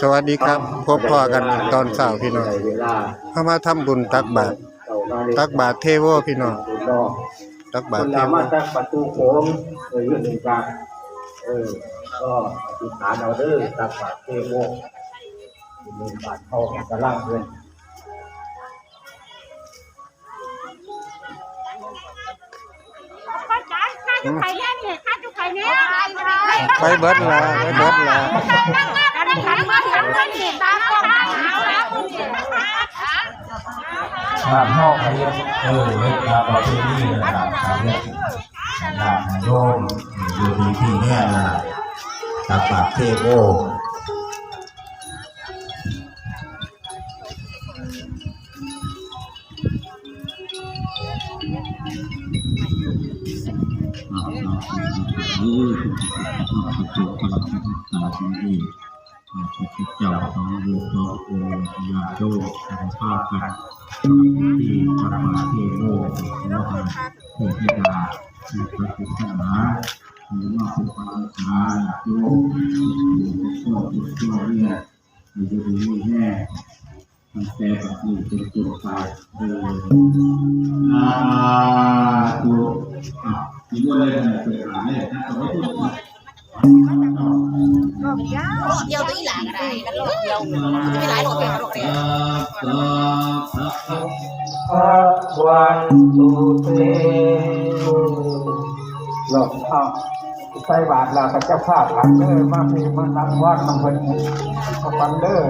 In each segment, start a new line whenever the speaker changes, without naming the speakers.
สวัสดีครับ พบพ่อกันตอนเช้าพี่น้อง
เวลา
เข้ามาทำบุญตักบาตร
เจ้ามา
ตักบาตรเทโวพี่น้อง
บุญนอก
ตัก
ค
บาตร
น
เท
ละ
โว
มาจากประตูโขงเออยื่นหนึ่งกลางเออก็อธิษฐานเอาเด้อตักบาตรเทโวหนึ่งบาทเข้าของตะล่างเงิน
ป้าจ๋าข้าจุไข่เนี่ยนี่ ข้าจุไข่เนี่ย
ไปเบิดละไปเบิดละ
กันขันมาขันมานี่ตามกองเอาแล้ว
ภาพนอกไปเยอะเออเล็กครับประเพณีนะครับสายเล็กนะครับโยมอยู่ดีที่เนี่ยนะตักบาตรเทโวนี่คือจุดกำลังศึกษา ที่นี่เจ้าของลูกน้องโอยาโดของข้ากันที่พระมาเทโรแล้วก็เทธิดาที่พระพุทธศาสนาหรือว่าผู้ปฏิบัติธรรมโยมช่วยช่วยเนี่ยมันจะดีแน่มันแต่แบบนี้จนจนตายเอออาตุอะที่ว่าอะไรกันเกิดอะไรเนี่ยถ้าเรา มี
หลายโลดเป็นโลดเดียว
พระวันตุเตหลบเอาใส่บาทลาพระเจ้าภาพหลังเด้อมาพีมานับวาดมันเป็นมาฟังเด้อ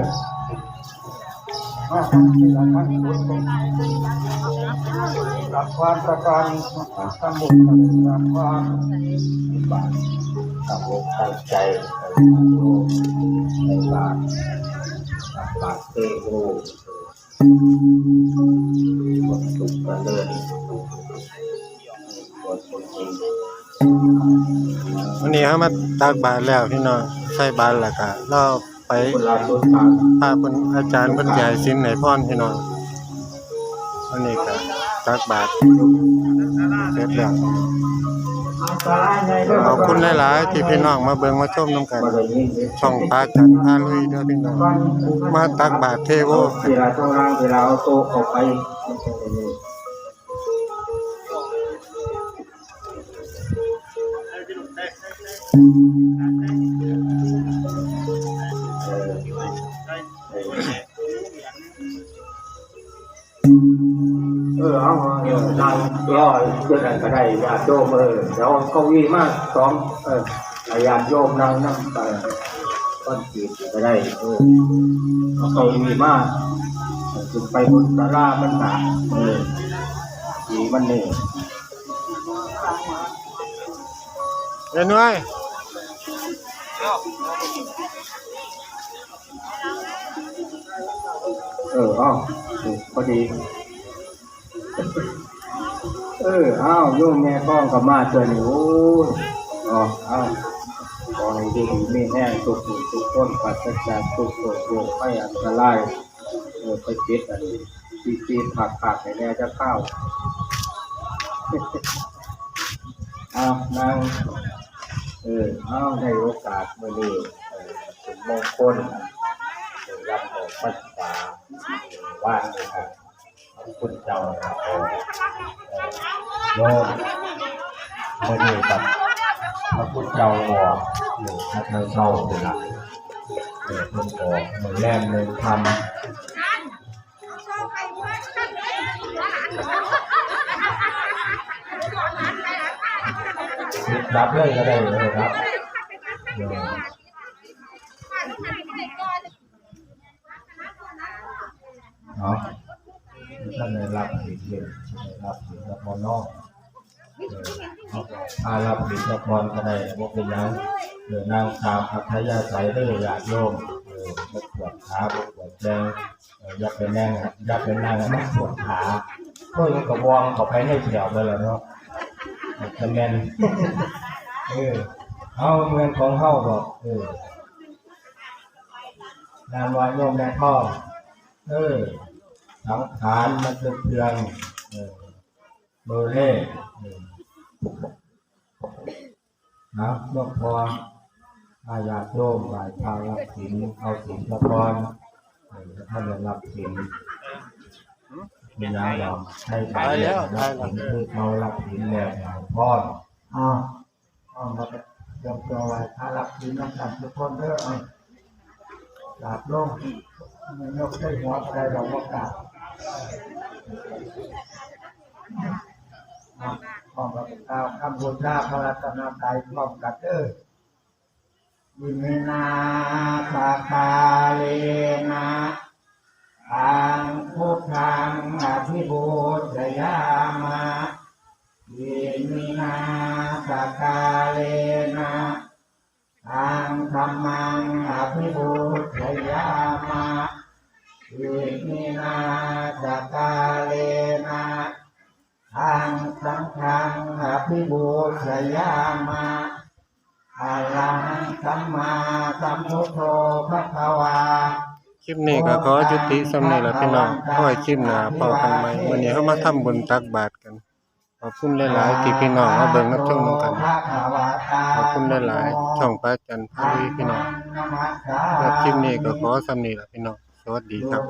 มาทำที่ละทั้งบุญเป็นรับความประการทำบุญรับความบาททำบุญตั้งใจในบาท บาทเตโอคนสุขกันเลยคนคนจริง
วันนี้เขามาตักบาตรแล้วพี่น้องใส่บาตรแล้วก็เราไป
คนลาต้นทาง
พาเพิ่นอาจารย์เพิ่นใหญ่สินให้พรพี่น้องวันนี้ก็ตักบาตรเสร็จแล้ว ขอบคุณหลายๆที่พี่น้องมาเบิ่งมาชมนํกัน ช่องปาจันพาลุยเด้อพี่น้องมาตักบาตรเทโว
เวลาต้องร่างเวลาเอาโตออกไปเออเอาเออนางรอเพื่อนก็ได้ญาติโยมเออเดี๋ยวเอาเก้าอี้มาสองเออญาติโยมนั่งนั่งไปก้อนจีบก็ได้เออเอาเก้าอี้มาขึ้นไปบนตะลามันหนาเออจีมันเนี่ย
เอ็นไว้
เออเอาเออพอดี เออเอาโยมแม่ก้องกับมาเจอหนูอ๋อเอาขอให้ดีมีแห้งทุกผู้ทุกคนปราศจากทุกโศกโศกไม่อันตรายเออไปปิดอันนี้ปีปีนผักผักให้แน่จะเข้าเอานางเออเอาในโอกาสมื่อนี้เออเป็นมงคลรับของพรรษาว่านนะครับ ขอบคุณเจ้าครับโยมมื่อนี้กับพระพุทธเจ้าบอกหนึ่งพระเจ้าเศร้าเป็นหลักเออเพิ่นบอกเหมือนแรมหนึ่ทำรับเลยก็ได้เลยครับเนาะ ท่านได้รับผิดเรียนได้รับผิดละครนอกเออถ้ารับผิดละครก็ได้บกเป็นยังเดี๋ยวนางสาวพัทยาใสได้อยากโยมเออบกปวดขาบกปวดแดงเออยากเป็นแน่งอยากเป็นนางไม่ปวดขาก็ยังกระวองเข้าไปให้แถวเลยล่ะเนาะจะแมนเออเอาเมืองของเฮาบอกเออนางวายโยมแม่พ่อเออ สังขารมันเป็นเพียงเออเบอร์เล่นะเมื่อพออาญาโยมบายพารับศีลเอาศีลละพรให้ท่านได้รับศีลมีน้ำดำให้ไปแล้วรับศีลคือเรารับศีลแล้วอย่างพรอ้าวเอามาเตรียมตัวไว้ถ้ารับศีลน้ำกันทุกคนเด้อเอากราบลงไม่ยกได้หัวอะไรเราก็กราบ เอาพร้อมกับกล่าวคำบูชาพระรัตนตรัยพร้อมกันเด้อวิมินาสาคาเลนะอังพุทธังอภิบูชยามะวิมินาสาคาเลนะอังธรรมังอภิบูชยามะวิมินา ภิบูชยามะอะระหังสัมมาสัมพุทโธพระภวา
คลิปนี้ก็ขอจุติสำเนีละพี่น้องขอให้คลิปหน้าพอกันใหม่วันนี้เฮามาทำบุญตักบาตรกัน ขอบคุณหลายๆที่พี่น้องมาเบิ่งรับชมนกัน ขอบคุณหลายๆช่องพระอาจันทร์พาวีพี่น้องและคลิปนี้ก็ขอสำนีละพี่น้องสวัสดีครับ